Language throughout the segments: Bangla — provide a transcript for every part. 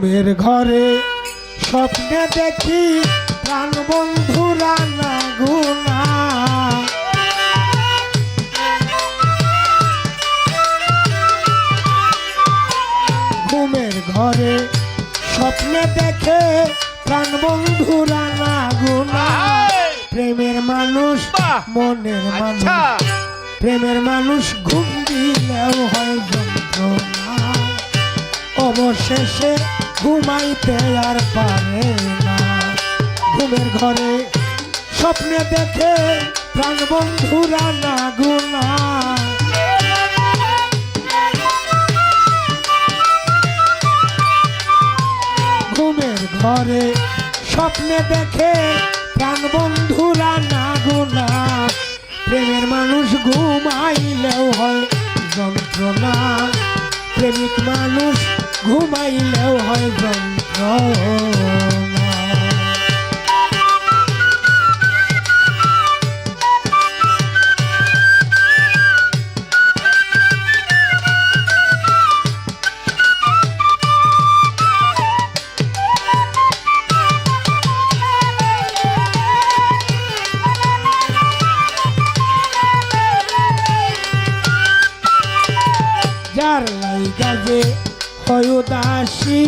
ঘুমের ঘরে স্বপ্নে দেখি প্রাণ বন্ধুরা না গুনা। ঘুমের ঘরে স্বপ্নে দেখে প্রাণ বন্ধুরা না গুনা। প্রেমের মানুষ মনের মানুষ। আচ্ছা প্রেমের মানুষ ঘুম দিলেও হয় যন্ত্রণা। অবশেষে ঘুমাইতে আর পারে না। ঘুমের ঘরে স্বপ্নে দেখে প্রাণ বন্ধুরা না গুনা ঘুমের ঘরে স্বপ্নে দেখে প্রাণ বন্ধুরা না গুনা প্রেমের মানুষ ঘুমাইলেও হয় যন্ত্রণা। প্রেমিক মানুষ ঘুমাইলেও হয় যন্ত্রণা হয় উদাসী।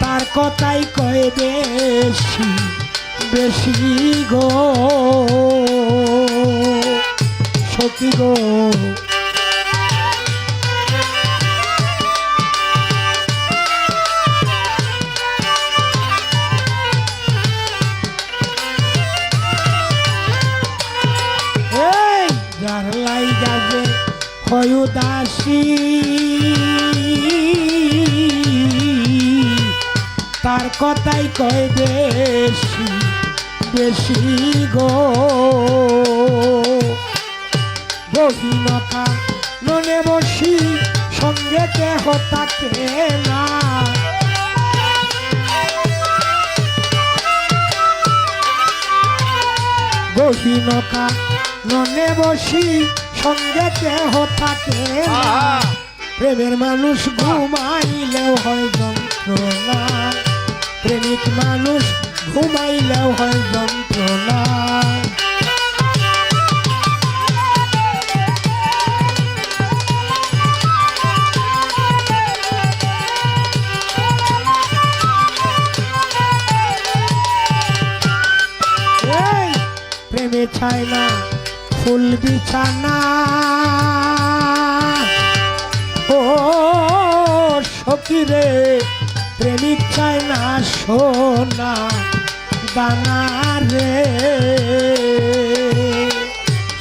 তার কথাই কয় বেশি বেশি গো। সখী গো। তার কথাই কয় বেশি বেশি গো। ননে বসি, সঙ্গে দেহ তাকে না। গহীনতা ননে বসি সঙ্গে দেহ থাকে প্রেমের মানুষ ঘুমাইলেও হয় যন্ত্রণা। প্রেমিক মানুষ ঘুমাইলেও হয় যন্ত্রণা। প্রেমে চায় না। ফুল বিছানা। ও সকিরে প্রেমিক চায় না সোনা দানা রে।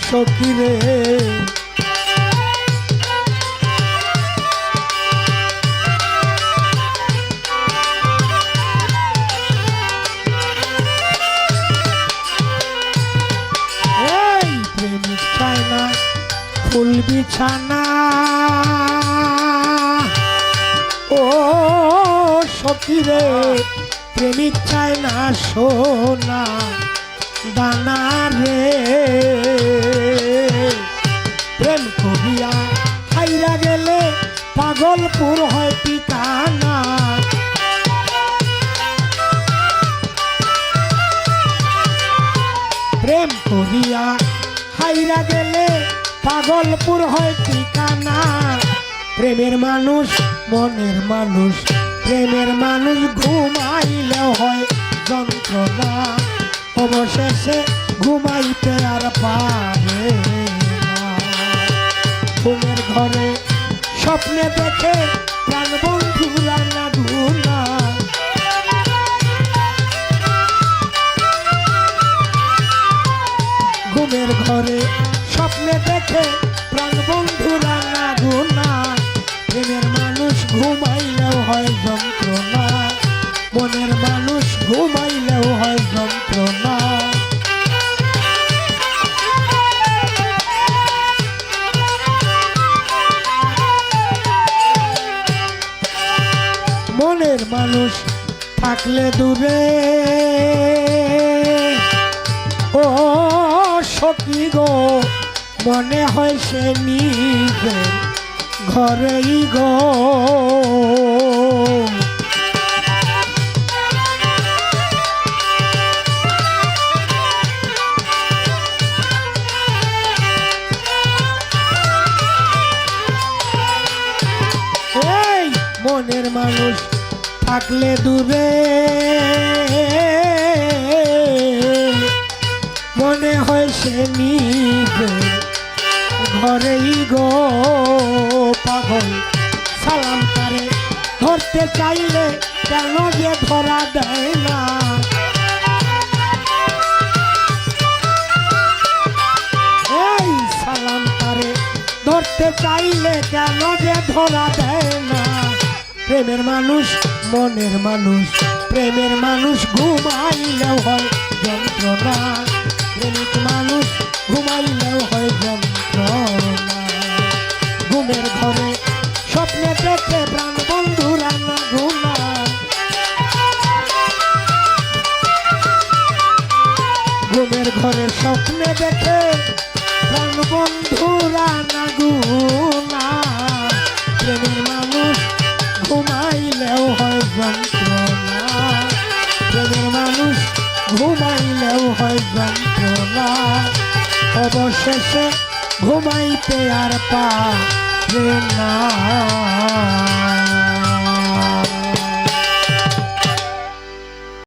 সকিরে বিছানা। ও সকিরে প্রেমিক চায় না সোনা, দানা রে। প্রেম করিয়া হাইরা গেলে পাগলপুর হয় ঠিকানা। প্রেম করিয়া হাইরা গেলে পাগলপুর হয় ঠিকানা। প্রেমের মানুষ, মনের মানুষ, প্রেমের মানুষ ঘুমাইলেও হয় যন্ত্রণা। অবশেষে ঘুমাইতে আর পারে ঘুমের ঘরে স্বপ্নে দেখে প্রাণ বন্ধুরা না ঘুনা ঘুমের ঘরে স্বপ্নে দেখে প্রাণ বন্ধুরা না গুনা প্রেমের মানুষ ঘুমাইলেও হয় যন্ত্রণা। মনের মানুষ ঘুমাইলেও হয় যন্ত্রণা। মনের মানুষ থাকলে দূরে। ও সখী গো। মনে হয় সে নিজে ঘরেই গো। মনের মানুষ থাকলে দূরে। মনে হয় সে নিজে ঘরেই গো পাগল, সালাম তারে ধরতে চাইলে কেন যে ধরা দেয় না? এই সালাম তারে ধরতে চাইলে কেন যে ধরা দেয় না? প্রেমের মানুষ, মনের মানুষ, প্রেমের মানুষ ঘুমাইলেও হয় যন্ত্রণা। প্রেমিক মানুষ ঘুমাইলেও হয় স্বপ্নে দেখে প্রাণ বন্ধুরা না গুনা প্রেমের মানুষ ঘুমাইলেও হয় যন্ত্রণা। প্রেমের মানুষ ঘুমাইলেও হয় যন্ত্রণা। অবশেষে ঘুমাইতে আর পা না।